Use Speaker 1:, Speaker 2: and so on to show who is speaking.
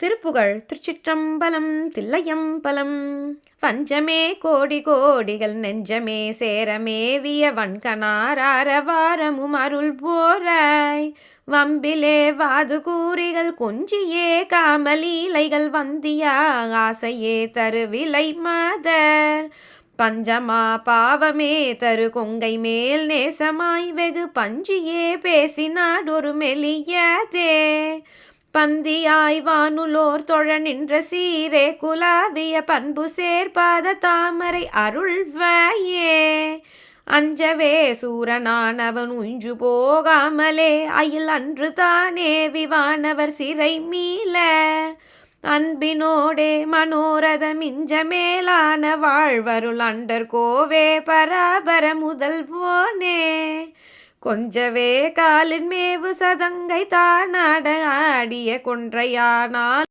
Speaker 1: திருப்புகழ் திருச்சிற்றம்பலம் தில்லையம்பலம். பஞ்சமே கோடி கோடிகள் நெஞ்சமே சேரமேவிய வன்கனாரவாரமும் அருள் போராய். வம்பிலே வாது கூறிகள் கொஞ்சியே காமலீலைகள் வந்தியா ஆசையே தருவிலை மாதர். பஞ்சமா பாவமே தரு கொங்கை மேல் நேசமாய் வெகு பஞ்சியே பேசினாடொரு மெலிய பந்தியாய் வானுலோர் தொழ நின்ற சீரே குலாவிய பண்பு சேர்பாத தாமரை அருள்வாயே. அஞ்சவே சூரனானவன் உஞ்சு போகாமலே அயில் அன்று தானே விவானவர் சிறை மீள. அன்பினோடே மனோரத மிஞ்ச மேலான வாழ்வருள் அண்டர் கோவே பராபர முதல் போனே. கொஞ்சவே காலின் மேவு சதங்கை தானாட ஆடிய கொன்றையானால்